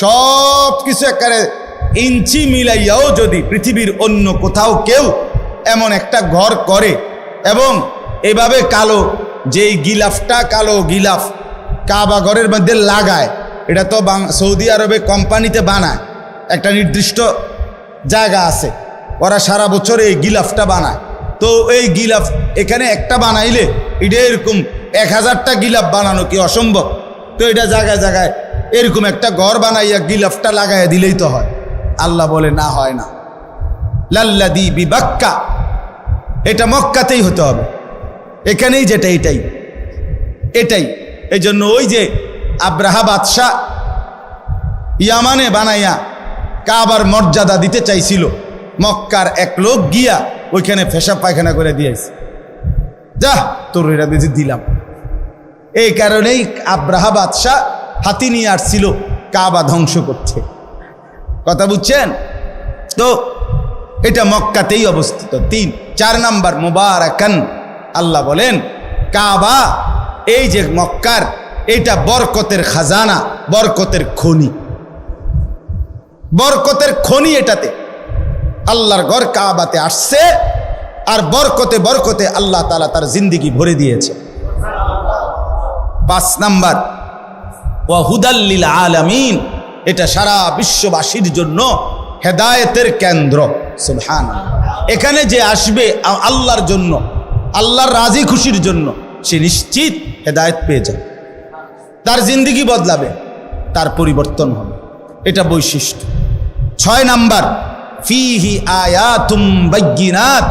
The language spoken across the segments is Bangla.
সব কিছু একেবারে ইঞ্চি মিলাইয়াও যদি পৃথিবীর অন্য কোথাও কেউ এমন একটা ঘর করে এবং এভাবে কালো যেই গিলাফটা কালো গিলাফ কাবা ঘরের মধ্যে লাগায়, এটা তো সৌদি আরবে কোম্পানিতে বানায়, একটা নির্দিষ্ট জায়গা আছে, ওরা সারা বছর এই গিলাফটা বানায়। তো এই গিলাফ এখানে একটা বানাইলে এটা এরকম এক হাজারটা গিলাফ বানানো কি অসম্ভব? তো এটা জায়গায় জায়গায় এরকম একটা ঘর বানাইয়া গিলাফটা লাগাইয়া দিলেই তো হয়। আল্লাহ বলে, না, হয় না। লাল্লাদি বিবাক্কা। এটা মক্কাতেই হতে হবে। এখানেই যেটা এটাই। এটাই। এই জন্য ওই যে আব্রাহা বাদশাহ ইয়ামানে বানাইয়া কাবার মর্যাদা দিতে চাইছিল, মক্কার এক লোক গিয়া ওইখানে ফেসা পায়খানা করে দিয়েছে। যা, তোর বেশি দিলাম। এই কারণেই আব্রাহা বাদশাহ হাতি নিয়ে আসছিল, কাবা ধ্বংস করছে। কথা বুঝছেন? তো এটা মক্কাতেই অবস্থিত। তিন, চার নাম্বার, মুবারাকান। আল্লাহ বলেন, কাবা, এই যে মক্কার, এটা বরকতের খাজানা, বরকতের খনি। বরকতের খনি এটাতে। আল্লাহর ঘর কাবাতে আসছে, আর বরকতে বরকতে আল্লাহ তালা তার জিন্দিগি ভরে দিয়েছে। পাঁচ নাম্বার ওয়াহুদাল্লিল আলামিন। এটা সারা বিশ্ববাসীর জন্য হেদায়েতের কেন্দ্র। সুবহান এখানে যে আসবে আল্লাহর জন্য, আল্লাহর রাজি খুশির জন্য, সে নিশ্চিত হেদায়েত পেয়ে যাবে। তার জিন্দিগি বদলাবে, তার পরিবর্তন হবে। এটা বৈশিষ্ট্য। ছয় নাম্বার, ফিহি আয়াতুম বাইয়িনাত।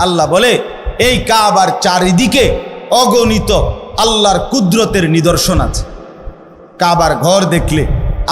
আল্লাহ বলে, এই কাবার চারিদিকে অগণিত আল্লাহর কুদরতের নিদর্শন আছে। কাবার ঘর দেখলে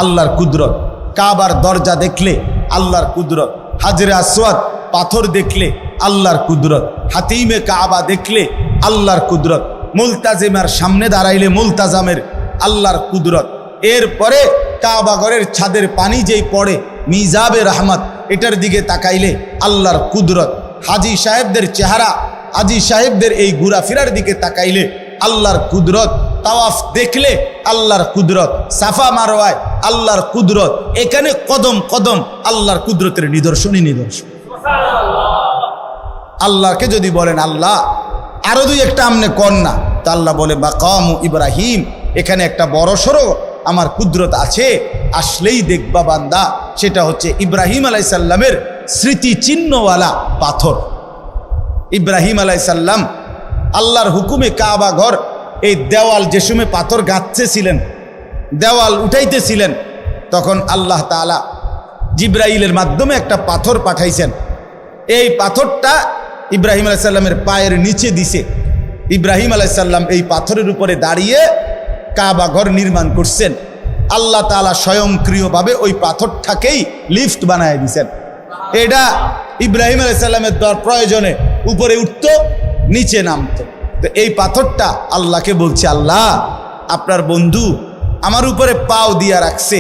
আল্লাহর কুদরত, কাবার দরজা দেখলে আল্লাহর কুদরত, হাজরে আসওয়াদ, পাথর দেখলে আল্লাহর কুদরত, হাতিমে কাবা দেখলে আল্লাহর কুদরত, মুলতাজিমার সামনে দাঁড়াইলে মুলতাজামের আল্লাহর কুদরত। এরপরে কাবা ঘরের ছাদের পানি যেই পড়ে, মিজাবে রহমত, এটার দিকে তাকাইলে আল্লাহর কুদরত। হাজি সাহেবদের চেহারা, হাজি সাহেবদের এই ঘোরাফেরার দিকে তাকাইলে আল্লাহর কুদরত তাওয়াফ দেখলে আল্লাহর কুদরত, সাফা মারোয়ায় আল্লাহর কুদরত, এখানে কদম কদম আল্লাহর কুদরতের নিদর্শনই নিদর্শন। আল্লাহকে যদি বলেন, আল্লাহ, আরও দুই একটা আমনে কন্যা তা আল্লাহ বলে বা কম ইব্রাহিম, এখানে একটা বড় সড়ো আমার কুদরত আছে, আসলেই দেখবা বান্দা, সেটা হচ্ছে ইব্রাহিম আলাইসাল্লামের স্মৃতি চিহ্নওয়ালা পাথর। ইব্রাহিম আলাইসাল্লাম আল্লাহর হুকুমে কাবা ঘর এই দেওয়াল যে সময় পাথর গাঁথতেছিলেন, দেওয়াল উঠাইতেছিলেন, তখন আল্লাহ তাআলা জিব্রাইলের মাধ্যমে একটা পাথর পাঠাইছেন। এই পাথরটা ইব্রাহিম আলাইসাল্লামের পায়ের নিচে দিছে। ইব্রাহিম আলাইসাল্লাম এই পাথরের উপরে দাঁড়িয়ে কাবা ঘর নির্মাণ করছেন। আল্লাহ তাআলা স্বয়ংক্রিয়ভাবে ওই পাথরটাকেই লিফট বানায় দিছেন। এটা ইব্রাহিম আলাইসাল্লামের দর প্রয়োজনে উপরে উঠত, নিচে নামতো। তো এই পাথরটা আল্লাহকে বলছে, আল্লাহ, আপনার বন্ধু আমার উপরে পাও দিয়া রাখছে।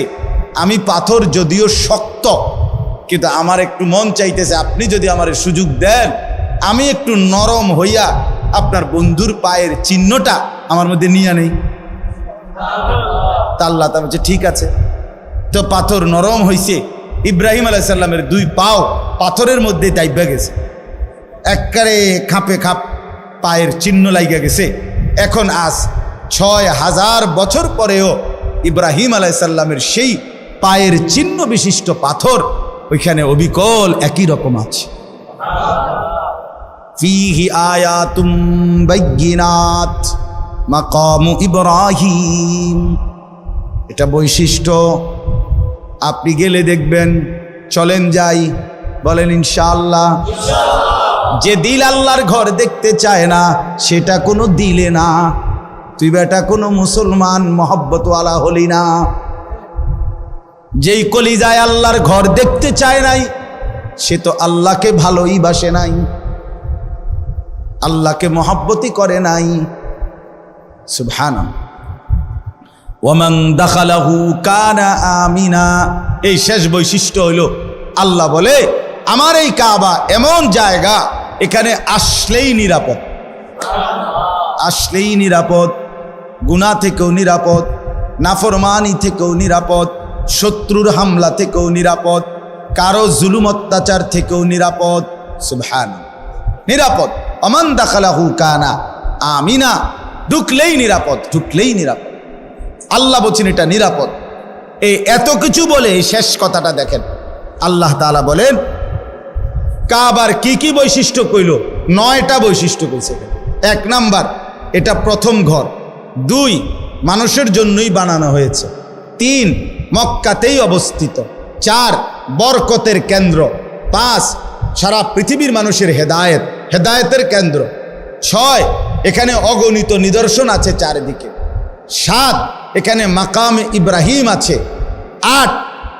আমি পাথর যদিও শক্ত, কিন্তু আমার একটু মন চাইতেছে, আপনি যদি আমার সুযোগ দেন, আমি একটু নরম হইয়া আপনার বন্ধুর পায়ের চিহ্নটা আমার মধ্যে নিয়ে নেই। তা আল্লাহ তা বলছে, ঠিক আছে। তো পাথর নরম হইছে। ইব্রাহিম আলাইসাল্লামের দুই পাও পাথরের মধ্যে দাইবা গেছে। একবারে খাপে খাপ পায়ের চিহ্ন লাইগা গেছে। এখন আজ ছয় হাজার বছর পরেও ইব্রাহিম আলাইসাল্লামের সেই পায়ের চিহ্ন বিশিষ্ট পাথর ওইখানে অবিকল একই রকম আছে। ফিহি আয়াতুম বাইয়িনাত মাকামু ইব্রাহিম। এটা বৈশিষ্ট্য। আপনি গেলে দেখবেন, চলেন যাই, বলেন ইনশাআল্লাহ। যে দিল আল্লাহর ঘর দেখতে চায় না, সেটা কোনো দিলে না। তুই বেটা কোনো মুসলমান, মহব্বতওয়ালা হলি না। যেই কলিজায় আল্লাহর ঘর দেখতে চায় নাই, সে তো আল্লাহকে ভালোই বাসে নাই। আল্লাহকে মহব্বতই করে নাই। দাখালাহু কানা আমিনা। এই শেষ বৈশিষ্ট্য হইল, আল্লাহ বলে, আমার এই কাবা এমন জায়গা এখানে আসলেই নিরাপদ। আসলেই নিরাপদ। গুণা থেকেও নিরাপদ। নাফরমানি থেকেও নিরাপদ। শত্রুর হামলা থেকেও নিরাপদ। কারও জুলুম অত্যাচার থেকেও নিরাপদ। সুবহান নিরাপদ। অমান দাখালা দাখালাহু কানা। আমিনা। ঢুকলেই নিরাপদ। ঢুকলেই নিরাপদ। আল্লাহ বলছেন, এটা নিরাপদ। এই এত কিছু বলে শেষ কথাটা দেখেন। আল্লাহ তালা বলেন কাবার কি কি বৈশিষ্ট্য কইল? নয়টা বৈশিষ্ট্য কইছে এক নাম্বার, এটা প্রথম ঘর। দুই, মানুষের জন্যই বানানো হয়েছে। তিন, মক্কাতেই অবস্থিত। চার, বরকতের কেন্দ্র। পাঁচ, সারা পৃথিবীর মানুষের হেদায়েত, হেদায়েতের কেন্দ্র। ছয়, এখানে অগণিত নিদর্শন আছে চারিদিকে। সাত, এখানে মাকাম ইব্রাহিম আছে। আট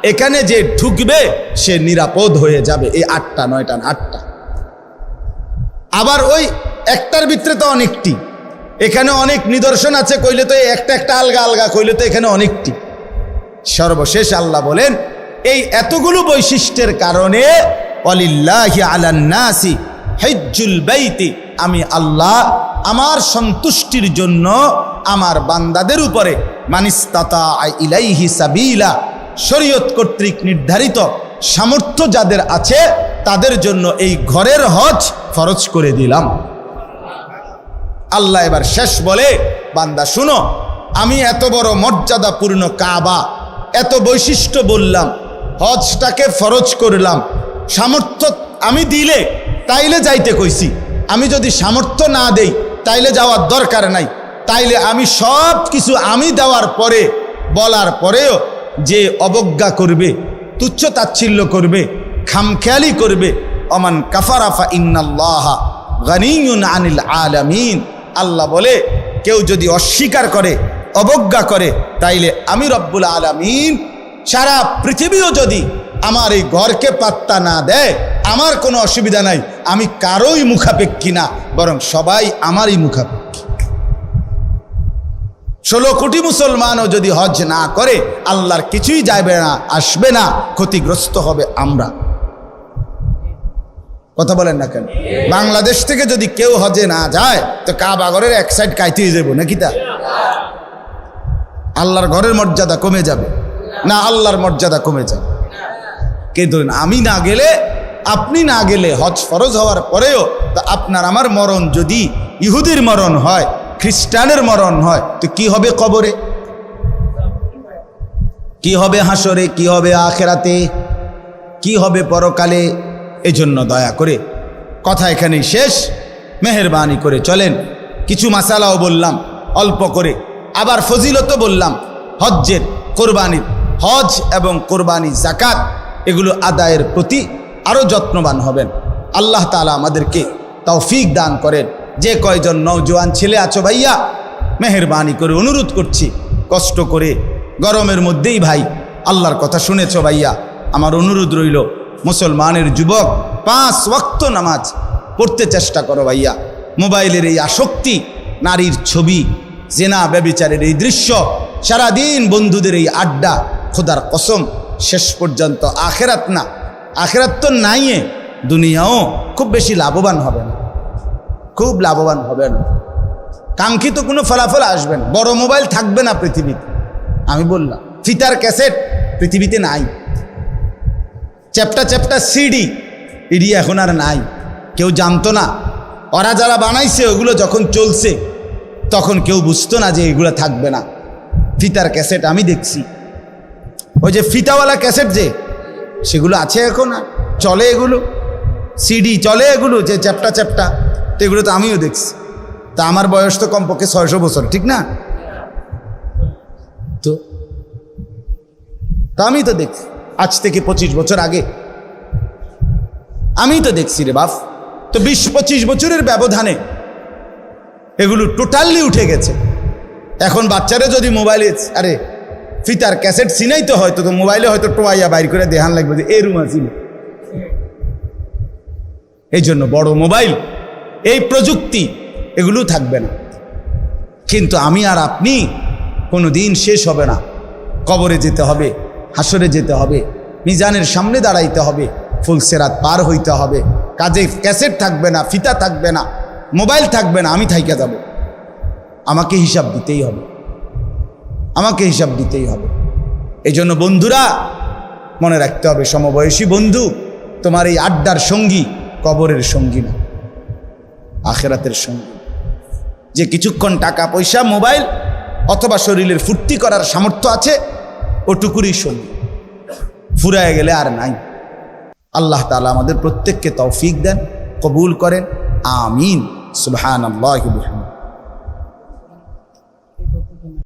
এখানে যে ঢুকবে, সে নিরাপদ হয়ে যাবে। এই আটটা, নয়টা আটটা। আবার ওই একটার ভিতরে তো অনেকটি। এখানে অনেক নিদর্শন আছে, কইলে তো একটা একটা আলগা আলগা, কইলে তো এখানে অনেকটি। সর্বশেষ আল্লাহ বলেন, এই এতগুলো বৈশিষ্ট্যের কারণে অলিল্লাহি আলান্নাসি হেজ্জুল বাইতি, আমি আল্লাহ আমার সন্তুষ্টির জন্য আমার বান্দাদের উপরে মানিস্তাতা ইলাইহি সাবিলা শরীয়ত কর্তৃক নির্ধারিত সামর্থ্য যাদের আছে, তাদের জন্য এই ঘরের হজ ফরজ করে দিলাম। আল্লাহ এবার শেষ বলে, বান্দা শুনো, আমি এত বড় মর্যাদাপূর্ণ কাবা, এত বৈশিষ্ট্য বললাম, হজটাকে ফরজ করলাম, সামর্থ্য আমি দিলে তাইলে যাইতে কইছি, আমি যদি সামর্থ্য না দেই, তাইলে যাওয়ার দরকার নাই, তাইলে আমি সব কিছু আমি দেওয়ার পরে, বলার পরেও যে অবজ্ঞা করবে, তুচ্ছ তাচ্ছিল্য করবে, খামখেয়ালি করবে, অমান কাফারাফা ইন্নাল্লাহা গানিউন আনিল আলামিন। আল্লাহ বলে, কেউ যদি অস্বীকার করে, অবজ্ঞা করে, তাইলে আমি রব্বুল আলামিন সারা পৃথিবীও যদি আমার এই ঘরকে পাত্তা না দেয়, আমার কোনো অসুবিধা নাই, আমি কারোই মুখাপেক্ষী না, বরং সবাই আমারই মুখাপেক্ষী। ষোলো কোটি মুসলমানও যদি হজ না করে, আল্লাহর কিছুই যাবে না, আসবে না, ক্ষতিগ্রস্ত হবে আমরা। কথা বলেন না কেন? বাংলাদেশ থেকে যদি কেউ হজে না যায়, তো কাবাগরের এক সাইড কাইতেই যাব নাকি তা? আল্লাহর ঘরের মর্যাদা কমে যাবে। না, আল্লাহর মর্যাদা কমে যাবে। কে কিন্তু আমি না গেলে, আপনি না গেলে হজ ফরজ হওয়ার পরেও, তা আপনার আমার মরণ যদি ইহুদির মরণ হয় খ্রিস্টানের মরণ হয়, তো কি হবে কবরে? কি হবে হাসরে, কি হবে আখেরাতে? কি হবে পরকালে? এজন্য দয়া করে কথা এখানেই শেষ। মেহরবানি করে চলেন। কিছু মাসালাও বললাম, অল্প করে। আবার ফজিলত বললাম, হজ্জের কোরবানির হজ এবং কোরবানি জাকাত এগুলো আদায়ের প্রতি আরও যত্নবান হবেন। আল্লাহ তালা আমাদেরকে তৌফিক দান করেন। যে কয়জন নৌজওয়ান ছেলে আছো ভাইয়া, মেহরবানি করে অনুরোধ করছি, কষ্ট করে, গরমের মধ্যেই ভাই, আল্লাহর কথা শুনেছ ভাইয়া, আমার অনুরোধ রইল, মুসলমানের যুবক, পাঁচ ওয়াক্ত নামাজ পড়তে চেষ্টা করো ভাইয়া, মোবাইলের এই আসক্তি, নারীর ছবি, জেনা ব্যবিচারের এই দৃশ্য, সারাদিন বন্ধুদের এই আড্ডা, খোদার কসম, শেষ পর্যন্ত আখেরাত না, আখেরাত তো নাইয়ে, দুনিয়াও খুব বেশি লাভবান হবে খুব লাভবান হবেন। কাঙ্ক্ষিত কোনো ফলাফল আসবেন বড় মোবাইল থাকবে না পৃথিবীতে। আমি বললাম, ফিতার ক্যাসেট পৃথিবীতে নাই। চ্যাপটা চ্যাপটা সিডি ইডি এখন আর নাই। কেউ জানতো না। ওরা যারা বানাইছে, ওগুলো যখন চলছে, তখন কেউ বুঝতো না যে এগুলো থাকবে না। ফিতার ক্যাসেট আমি দেখছি। ওই যে ফিতাওয়ালা ক্যাসেট যে, সেগুলো আছে এখন চলে এগুলো। সিডি চলে এগুলো যে চ্যাপটা চ্যাপটা তো এগুলো তো আমিও দেখছি। তা আমার বয়স তো কমপক্ষে ছয়শো বছর, ঠিক না? তো তা আমি তো দেখছি। আজ থেকে পঁচিশ বছর আগে। আমি তো দেখছি রে বাপ। তো বিশ পঁচিশ বছরের ব্যবধানে এগুলো টোটালি উঠে গেছে। এখন বাচ্চারা যদি মোবাইলে, আরে, ফিতার ক্যাসেট চিনাইতে হয়তো, তো মোবাইলে হয়তো টোয়াইয়া বাইর করে দেহান লাগবে যে এই রুম আছিল এই জন্য বড় মোবাইল। এই প্রযুক্তি, এগুলো থাকবে না। কিন্তু আমি আর আপনি কোনো দিন শেষ হবে না। কবরে যেতে হবে হাসরে যেতে হবে, মিজানের সামনে দাঁড়াইতে হবে ফুলসেরাত পার হইতে হবে। কাজে ক্যাসেট থাকবে না, ফিতা থাকবে না, মোবাইল থাকবে না, আমি থাইকে যাব। আমাকে হিসাব দিতেই হবে। আমাকে হিসাব দিতেই হবে। এই জন্য বন্ধুরা, মনে রাখতে হবে, সমবয়সী বন্ধু, তোমার এই আড্ডার সঙ্গী কবরের সঙ্গী না। আখেরাতের সঙ্গে। যে কিছুক্ষণ টাকা, পয়সা, মোবাইল অথবা শরীরের ফুর্তি করার সামর্থ্য আছে, ওটুকুরই সঙ্গে। ফুরায় গেলে আর নাই। আল্লাহ তালা আমাদের প্রত্যেককে তৌফিক দেন, কবুল করেন। আমিন। সুবহান আল্লাহ